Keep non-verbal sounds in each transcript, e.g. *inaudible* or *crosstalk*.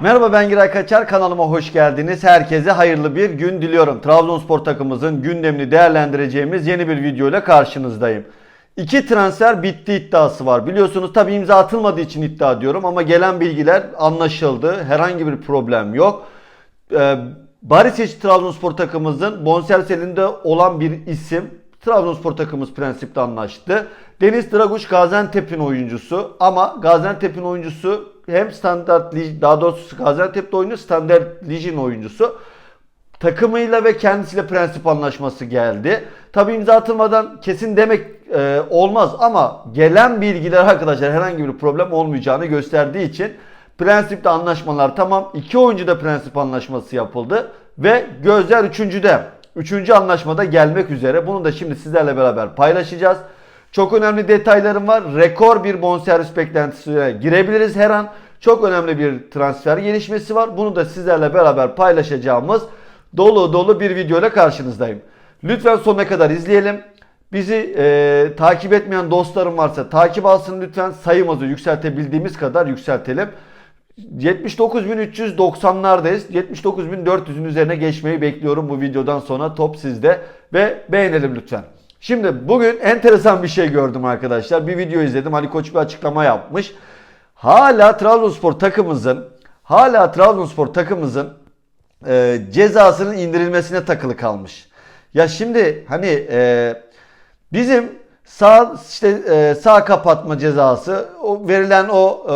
Merhaba ben Giray Kaçar kanalıma hoş geldiniz. Herkese hayırlı bir gün diliyorum. Trabzonspor takımımızın gündemini değerlendireceğimiz yeni bir video ile karşınızdayım. İki transfer bitti iddiası var. Biliyorsunuz tabi imza atılmadığı için iddia diyorum ama gelen bilgiler anlaşıldı. Herhangi bir problem yok. Ee, Barisic Trabzonspor takımımızın bonservis elinde olan bir isim. Trabzonspor takımımız prensipte anlaştı. Deniz Draguş Gaziantep'in oyuncusu ama Gaziantep'in oyuncusu hem standart daha doğrusu Gaziantep'te oynuyor standart ligin oyuncusu. Takımıyla ve kendisiyle prensip anlaşması geldi. Tabi imza atılmadan kesin demek e, olmaz ama gelen bilgiler arkadaşlar herhangi bir problem olmayacağını gösterdiği için prensipte anlaşmalar tamam. İki oyuncu da prensip anlaşması yapıldı ve gözler üçüncüde. Üçüncü anlaşmada gelmek üzere. Bunu da şimdi sizlerle beraber paylaşacağız. Çok önemli detaylarım var. Rekor bir bonservis beklentisine girebiliriz her an. Çok önemli bir transfer gelişmesi var. Bunu da sizlerle beraber paylaşacağımız dolu dolu bir video karşınızdayım. Lütfen sonuna kadar izleyelim. Bizi e, takip etmeyen dostlarım varsa takip alsın lütfen. Sayımızı yükseltebildiğimiz kadar yükseltelim. 79.390'lardayız. 79.400'ün üzerine geçmeyi bekliyorum bu videodan sonra. Top sizde ve beğenelim lütfen. Şimdi bugün enteresan bir şey gördüm arkadaşlar. Bir video izledim. Ali Koç bir açıklama yapmış. Hala Trabzonspor takımımızın hala Trabzonspor takımımızın e, cezasının indirilmesine takılı kalmış. Ya şimdi hani e, bizim sağ işte e, sağ kapatma cezası, o verilen o e,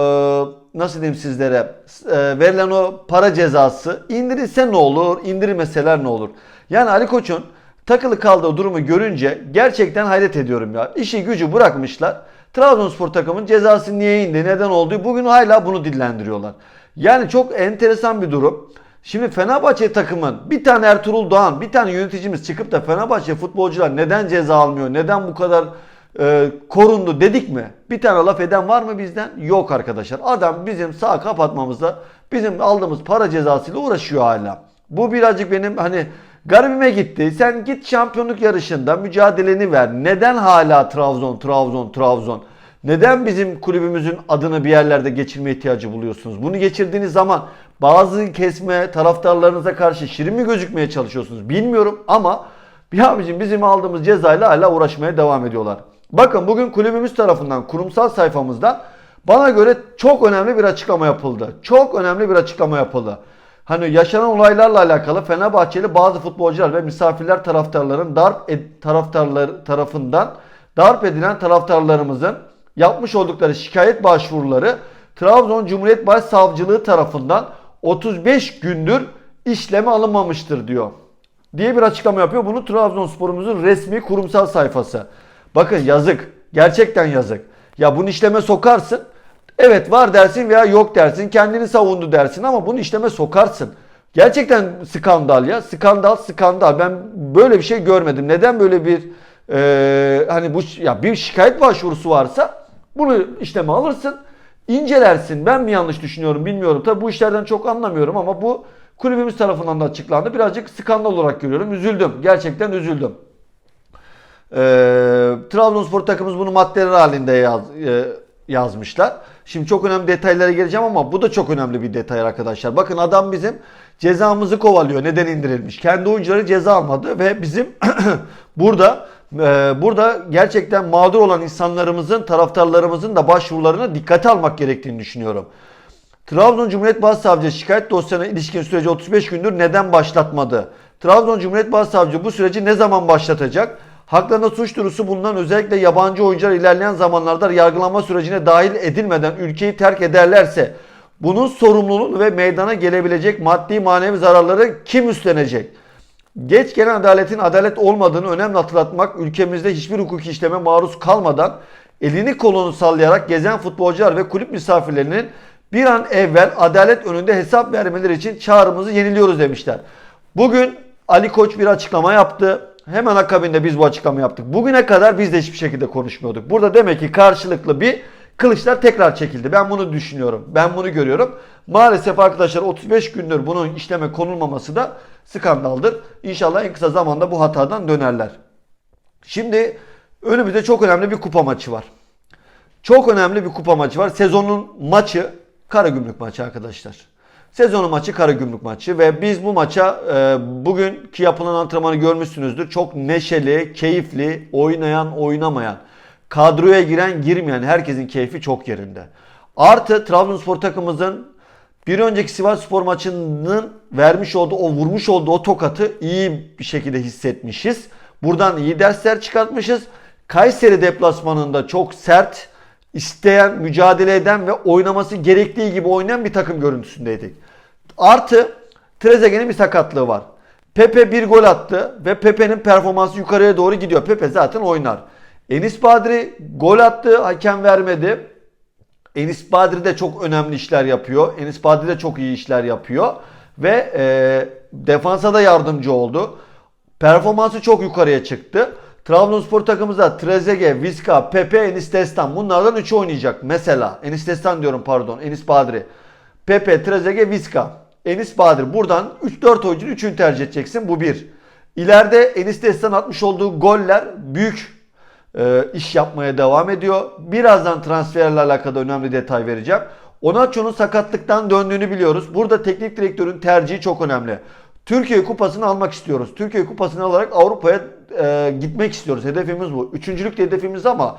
nasıl diyeyim sizlere e, verilen o para cezası indirilse ne olur, indirmeseler ne olur? Yani Ali Koç'un takılı kaldığı durumu görünce gerçekten hayret ediyorum ya. İşi gücü bırakmışlar. Trabzonspor takımın cezası niye indi, neden oldu? Bugün hala bunu dillendiriyorlar. Yani çok enteresan bir durum. Şimdi Fenerbahçe takımın bir tane Ertuğrul Doğan, bir tane yöneticimiz çıkıp da Fenerbahçe futbolcular neden ceza almıyor, neden bu kadar e, korundu dedik mi? Bir tane laf eden var mı bizden? Yok arkadaşlar. Adam bizim sağ kapatmamızda bizim aldığımız para cezasıyla uğraşıyor hala. Bu birazcık benim hani garibime gitti. Sen git şampiyonluk yarışında mücadeleni ver. Neden hala Trabzon, Trabzon, Trabzon? Neden bizim kulübümüzün adını bir yerlerde geçirme ihtiyacı buluyorsunuz? Bunu geçirdiğiniz zaman bazı kesme taraftarlarınıza karşı şirin mi gözükmeye çalışıyorsunuz bilmiyorum ama bir abicim bizim aldığımız cezayla hala uğraşmaya devam ediyorlar. Bakın bugün kulübümüz tarafından kurumsal sayfamızda bana göre çok önemli bir açıklama yapıldı. Çok önemli bir açıklama yapıldı. Hani yaşanan olaylarla alakalı Fenerbahçeli bazı futbolcular ve misafirler taraftarların darp ed- taraftarlar tarafından darp edilen taraftarlarımızın yapmış oldukları şikayet başvuruları Trabzon Cumhuriyet Başsavcılığı tarafından 35 gündür işleme alınmamıştır diyor. Diye bir açıklama yapıyor. Bunu Trabzonspor'umuzun resmi kurumsal sayfası. Bakın yazık. Gerçekten yazık. Ya bunu işleme sokarsın. Evet var dersin veya yok dersin. Kendini savundu dersin ama bunu işleme sokarsın. Gerçekten skandal ya. Skandal, skandal. Ben böyle bir şey görmedim. Neden böyle bir e, hani bu ya bir şikayet başvurusu varsa bunu işleme alırsın. incelersin. Ben mi yanlış düşünüyorum bilmiyorum. Tabi bu işlerden çok anlamıyorum ama bu kulübümüz tarafından da açıklandı. Birazcık skandal olarak görüyorum. Üzüldüm. Gerçekten üzüldüm. Ee, Trabzonspor takımımız bunu maddeler halinde yaz, e, yazmışlar. Şimdi çok önemli detaylara geleceğim ama bu da çok önemli bir detay arkadaşlar. Bakın adam bizim cezamızı kovalıyor. Neden indirilmiş? Kendi oyuncuları ceza almadı ve bizim *clears throat* burada e, burada gerçekten mağdur olan insanlarımızın, taraftarlarımızın da başvurularına dikkate almak gerektiğini düşünüyorum. Trabzon Cumhuriyet Başsavcı şikayet dosyasına ilişkin süreci 35 gündür neden başlatmadı? Trabzon Cumhuriyet Başsavcı bu süreci ne zaman başlatacak? Haklarında suç duyurusu bulunan özellikle yabancı oyuncular ilerleyen zamanlarda yargılama sürecine dahil edilmeden ülkeyi terk ederlerse bunun sorumluluğunu ve meydana gelebilecek maddi manevi zararları kim üstlenecek? Geç gelen adaletin adalet olmadığını önemli hatırlatmak, ülkemizde hiçbir hukuki işleme maruz kalmadan elini kolunu sallayarak gezen futbolcular ve kulüp misafirlerinin bir an evvel adalet önünde hesap vermeleri için çağrımızı yeniliyoruz demişler. Bugün Ali Koç bir açıklama yaptı. Hemen akabinde biz bu açıklama yaptık. Bugüne kadar biz de hiçbir şekilde konuşmuyorduk. Burada demek ki karşılıklı bir kılıçlar tekrar çekildi. Ben bunu düşünüyorum. Ben bunu görüyorum. Maalesef arkadaşlar 35 gündür bunun işleme konulmaması da skandaldır. İnşallah en kısa zamanda bu hatadan dönerler. Şimdi önümüzde çok önemli bir kupa maçı var. Çok önemli bir kupa maçı var. Sezonun maçı Karagümrük maçı arkadaşlar. Sezonu maçı Karagümrük maçı ve biz bu maça e, bugünkü yapılan antrenmanı görmüşsünüzdür. Çok neşeli, keyifli, oynayan, oynamayan, kadroya giren, girmeyen herkesin keyfi çok yerinde. Artı Trabzonspor takımımızın bir önceki Sivas Spor maçının vermiş olduğu o vurmuş olduğu o tokatı iyi bir şekilde hissetmişiz. Buradan iyi dersler çıkartmışız. Kayseri deplasmanında çok sert, isteyen, mücadele eden ve oynaması gerektiği gibi oynayan bir takım görüntüsündeydik. Artı Trezeguet'in bir sakatlığı var. Pepe bir gol attı ve Pepe'nin performansı yukarıya doğru gidiyor. Pepe zaten oynar. Enis Badri gol attı, hakem vermedi. Enis Badri de çok önemli işler yapıyor. Enis Badri de çok iyi işler yapıyor. Ve e, defansa da yardımcı oldu. Performansı çok yukarıya çıktı. Trabzonspor takımımızda Trezeguet, Vizca, Pepe, Enis Destan bunlardan 3'ü oynayacak. Mesela Enis Destan diyorum pardon Enis Badri. Pepe, Trezeguet, Vizca. Enis Badri. Buradan 3-4 oyuncunun 3'ünü tercih edeceksin. Bu bir. İleride Enis Destan atmış olduğu goller büyük e, iş yapmaya devam ediyor. Birazdan transferlerle alakalı önemli detay vereceğim. Onaço'nun sakatlıktan döndüğünü biliyoruz. Burada teknik direktörün tercihi çok önemli. Türkiye kupasını almak istiyoruz. Türkiye kupasını alarak Avrupa'ya e, gitmek istiyoruz. Hedefimiz bu. Üçüncülük de hedefimiz ama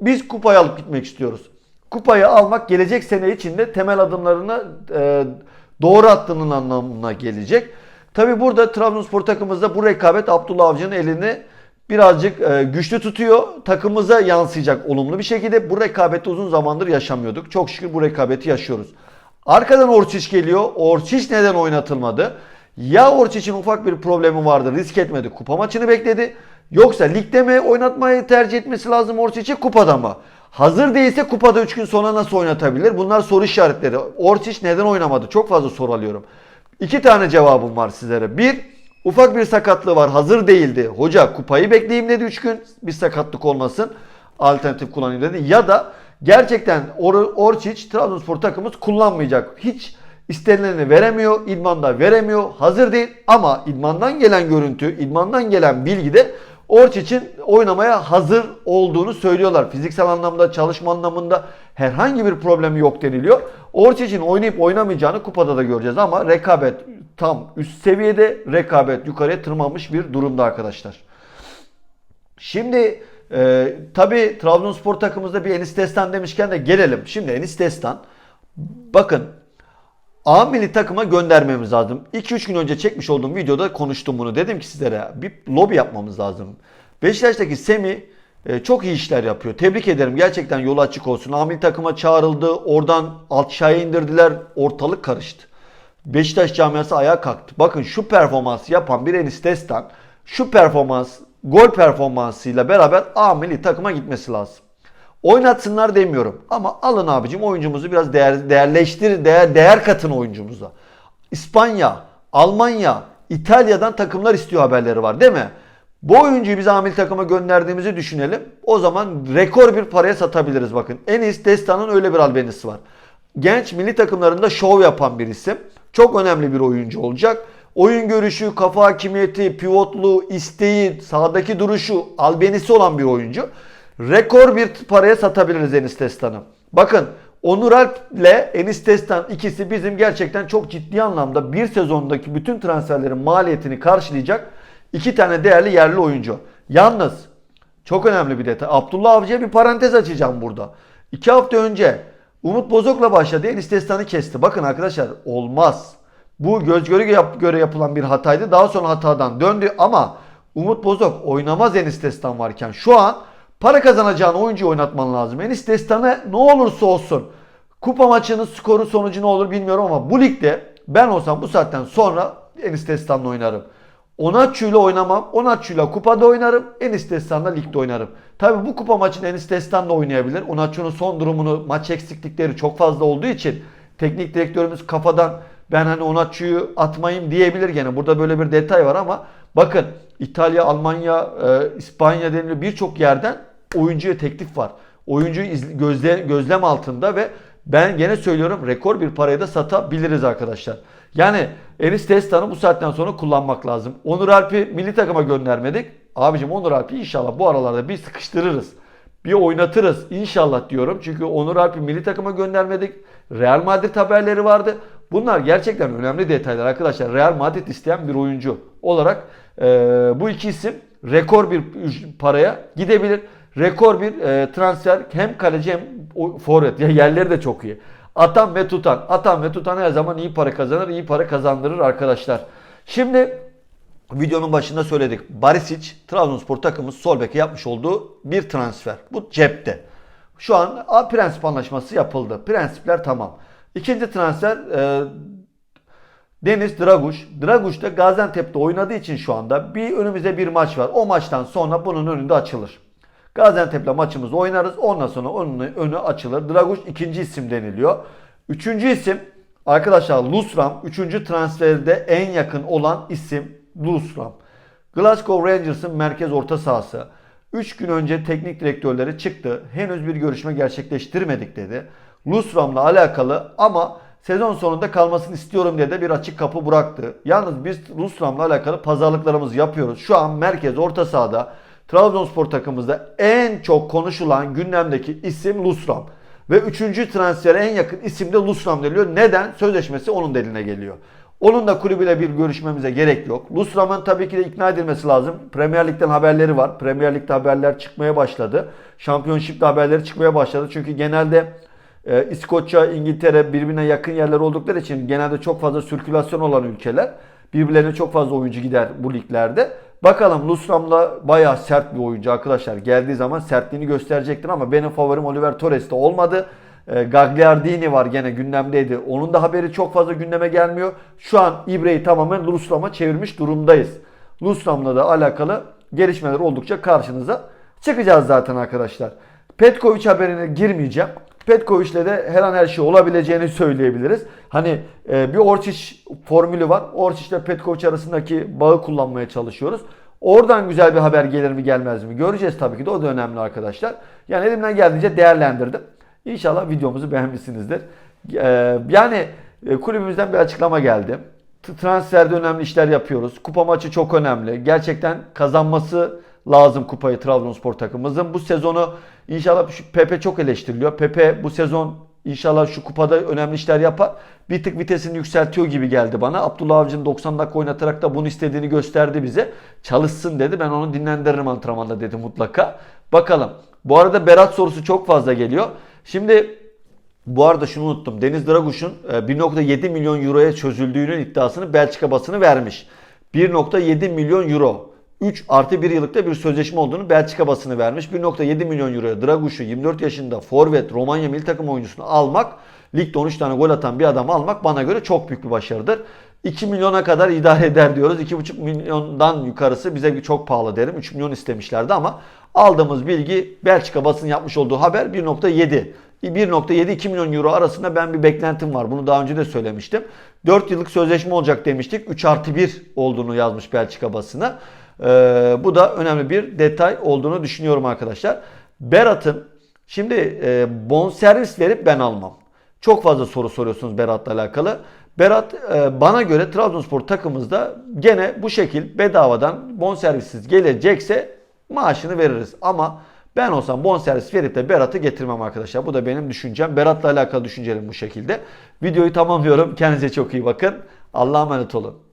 biz kupayı alıp gitmek istiyoruz. Kupayı almak gelecek sene içinde temel adımlarını e, doğru attığının anlamına gelecek. Tabi burada Trabzonspor takımımızda bu rekabet Abdullah Avcı'nın elini birazcık e, güçlü tutuyor. Takımımıza yansıyacak olumlu bir şekilde. Bu rekabeti uzun zamandır yaşamıyorduk. Çok şükür bu rekabeti yaşıyoruz. Arkadan Orçiç geliyor. Orçiç neden oynatılmadı? Ya Orçiç'in ufak bir problemi vardı. Risk etmedi. Kupa maçını bekledi. Yoksa ligde mi oynatmayı tercih etmesi lazım Orçiç'i kupada mı? Hazır değilse kupada 3 gün sonra nasıl oynatabilir? Bunlar soru işaretleri. Orçiç neden oynamadı? Çok fazla soru alıyorum. İki tane cevabım var sizlere. Bir, ufak bir sakatlığı var. Hazır değildi. Hoca kupayı bekleyeyim dedi 3 gün. Bir sakatlık olmasın. Alternatif kullanayım dedi. Ya da gerçekten Or Orçiç Trabzonspor takımımız kullanmayacak. Hiç istenileni veremiyor. İdmanda veremiyor. Hazır değil. Ama idmandan gelen görüntü, idmandan gelen bilgi de Orçiç'in oynamaya hazır olduğunu söylüyorlar. Fiziksel anlamda, çalışma anlamında herhangi bir problemi yok deniliyor. Orçiç'in oynayıp oynamayacağını kupada da göreceğiz ama rekabet tam üst seviyede, rekabet yukarıya tırmanmış bir durumda arkadaşlar. Şimdi e, tabi Trabzonspor takımımızda bir Enis Destan demişken de gelelim. Şimdi Enis Destan bakın A milli takıma göndermemiz lazım. 2-3 gün önce çekmiş olduğum videoda konuştum bunu. Dedim ki sizlere bir lobi yapmamız lazım. Beşiktaş'taki Semi e, çok iyi işler yapıyor. Tebrik ederim. Gerçekten yolu açık olsun. A takıma çağrıldı. Oradan aşağıya indirdiler. Ortalık karıştı. Beşiktaş camiası ayağa kalktı. Bakın şu performansı yapan bir Enis Destan şu performans, gol performansıyla beraber A takıma gitmesi lazım. Oynatsınlar demiyorum. Ama alın abicim oyuncumuzu biraz değer, değerleştir, değer, değer katın oyuncumuza. İspanya, Almanya, İtalya'dan takımlar istiyor haberleri var değil mi? Bu oyuncuyu biz amil takıma gönderdiğimizi düşünelim. O zaman rekor bir paraya satabiliriz bakın. En iyisi Destan'ın öyle bir albenisi var. Genç milli takımlarında şov yapan bir isim. Çok önemli bir oyuncu olacak. Oyun görüşü, kafa hakimiyeti, pivotluğu, isteği, sahadaki duruşu, albenisi olan bir oyuncu rekor bir paraya satabiliriz Enis Destan'ı. Bakın Onur Alp ile Enis Destan ikisi bizim gerçekten çok ciddi anlamda bir sezondaki bütün transferlerin maliyetini karşılayacak iki tane değerli yerli oyuncu. Yalnız çok önemli bir detay. Abdullah Avcı'ya bir parantez açacağım burada. İki hafta önce Umut Bozok'la başladı. Enis Destan'ı kesti. Bakın arkadaşlar olmaz. Bu göz göre, yap, göre yapılan bir hataydı. Daha sonra hatadan döndü ama Umut Bozok oynamaz Enis Destan varken şu an Para kazanacağın oyuncuyu oynatman lazım. Enis Destan'ı ne olursa olsun kupa maçının skoru sonucu ne olur bilmiyorum ama bu ligde ben olsam bu saatten sonra Enis Destan'la oynarım. Onaçu'yla oynamam. Onaçu'yla kupada oynarım. Enis Destan'la ligde oynarım. Tabi bu kupa maçını Enis Destan'la oynayabilir. Onaçu'nun son durumunu maç eksiklikleri çok fazla olduğu için teknik direktörümüz kafadan ben hani Onaçu'yu atmayayım diyebilir gene. Burada böyle bir detay var ama bakın İtalya, Almanya, e, İspanya deniliyor birçok yerden oyuncuya teklif var. Oyuncuyu izle, gözle, gözlem altında ve ben gene söylüyorum rekor bir paraya da satabiliriz arkadaşlar. Yani Enis Destan'ı bu saatten sonra kullanmak lazım. Onur Alp'i milli takıma göndermedik. Abicim Onur Alp'i inşallah bu aralarda bir sıkıştırırız. Bir oynatırız inşallah diyorum. Çünkü Onur Alp'i milli takıma göndermedik. Real Madrid haberleri vardı. Bunlar gerçekten önemli detaylar arkadaşlar. Real Madrid isteyen bir oyuncu olarak e, bu iki isim rekor bir paraya gidebilir. Rekor bir e, transfer hem kaleci hem forvet. Ya yerleri de çok iyi. Atan ve tutan. Atan ve tutan her zaman iyi para kazanır, iyi para kazandırır arkadaşlar. Şimdi videonun başında söyledik. Barisic Trabzonspor takımı sol beke yapmış olduğu bir transfer. Bu cepte. Şu an A prensip anlaşması yapıldı. Prensipler tamam. İkinci transfer e, Deniz Draguş. Draguş da Gaziantep'te oynadığı için şu anda bir önümüzde bir maç var. O maçtan sonra bunun önünde açılır. Gaziantep'le maçımızı oynarız. Ondan sonra onun önü açılır. Draguş ikinci isim deniliyor. Üçüncü isim arkadaşlar Lusram. Üçüncü transferde en yakın olan isim Lusram. Glasgow Rangers'ın merkez orta sahası. 3 gün önce teknik direktörleri çıktı. Henüz bir görüşme gerçekleştirmedik dedi. Lusram'la alakalı ama sezon sonunda kalmasını istiyorum diye de bir açık kapı bıraktı. Yalnız biz Lusram'la alakalı pazarlıklarımızı yapıyoruz. Şu an merkez orta sahada Trabzonspor takımımızda en çok konuşulan gündemdeki isim Lusram. Ve üçüncü transfere en yakın isim de Lusram deniliyor. Neden? Sözleşmesi onun eline geliyor. Onun da kulübüyle bir görüşmemize gerek yok. Lusram'ın tabii ki de ikna edilmesi lazım. Premier Lig'den haberleri var. Premier Lig'de haberler çıkmaya başladı. Şampiyonşipte haberleri çıkmaya başladı. Çünkü genelde e, İskoçya, İngiltere birbirine yakın yerler oldukları için genelde çok fazla sirkülasyon olan ülkeler. Birbirlerine çok fazla oyuncu gider bu liglerde. Bakalım Lusram'la bayağı sert bir oyuncu arkadaşlar. Geldiği zaman sertliğini gösterecektir ama benim favorim Oliver Torres de olmadı. E, Gagliardini var gene gündemdeydi. Onun da haberi çok fazla gündeme gelmiyor. Şu an İbre'yi tamamen Lusram'a çevirmiş durumdayız. Lusram'la da alakalı gelişmeler oldukça karşınıza çıkacağız zaten arkadaşlar. Petkovic haberine girmeyeceğim. Petkovic'le de her an her şey olabileceğini söyleyebiliriz. Hani e, bir Orçic formülü var. Orçic ile Petkovic arasındaki bağı kullanmaya çalışıyoruz. Oradan güzel bir haber gelir mi gelmez mi göreceğiz tabii ki de o da önemli arkadaşlar. Yani elimden geldiğince değerlendirdim. İnşallah videomuzu beğenmişsinizdir. E, yani e, kulübümüzden bir açıklama geldi. Transferde önemli işler yapıyoruz. Kupa maçı çok önemli. Gerçekten kazanması lazım kupayı Trabzonspor takımımızın. Bu sezonu inşallah şu Pepe çok eleştiriliyor. Pepe bu sezon inşallah şu kupada önemli işler yapar. Bir tık vitesini yükseltiyor gibi geldi bana. Abdullah Avcı'nın 90 dakika oynatarak da bunu istediğini gösterdi bize. Çalışsın dedi. Ben onu dinlendiririm antrenmanda dedi mutlaka. Bakalım. Bu arada Berat sorusu çok fazla geliyor. Şimdi bu arada şunu unuttum. Deniz Draguş'un e, 1.7 milyon euroya çözüldüğünün iddiasını Belçika basını vermiş. 1.7 milyon euro. 3 artı 1 yıllıkta bir sözleşme olduğunu Belçika basını vermiş. 1.7 milyon euroya Draguş'u 24 yaşında forvet Romanya milli takım oyuncusunu almak, ligde 13 tane gol atan bir adamı almak bana göre çok büyük bir başarıdır. 2 milyona kadar idare eder diyoruz. 2,5 milyondan yukarısı bize çok pahalı derim. 3 milyon istemişlerdi ama aldığımız bilgi Belçika basının yapmış olduğu haber 1.7. 1.7-2 milyon euro arasında ben bir beklentim var. Bunu daha önce de söylemiştim. 4 yıllık sözleşme olacak demiştik. 3 artı 1 olduğunu yazmış Belçika basına. Ee, bu da önemli bir detay olduğunu düşünüyorum arkadaşlar. Berat'ın şimdi e, bonservis verip ben almam. Çok fazla soru soruyorsunuz Berat'la alakalı. Berat e, bana göre Trabzonspor takımımızda gene bu şekil bedavadan bonservissiz gelecekse maaşını veririz. Ama ben olsam bonservis verip de Berat'ı getirmem arkadaşlar. Bu da benim düşüncem. Berat'la alakalı düşüncelerim bu şekilde. Videoyu tamamlıyorum. Kendinize çok iyi bakın. Allah'a emanet olun.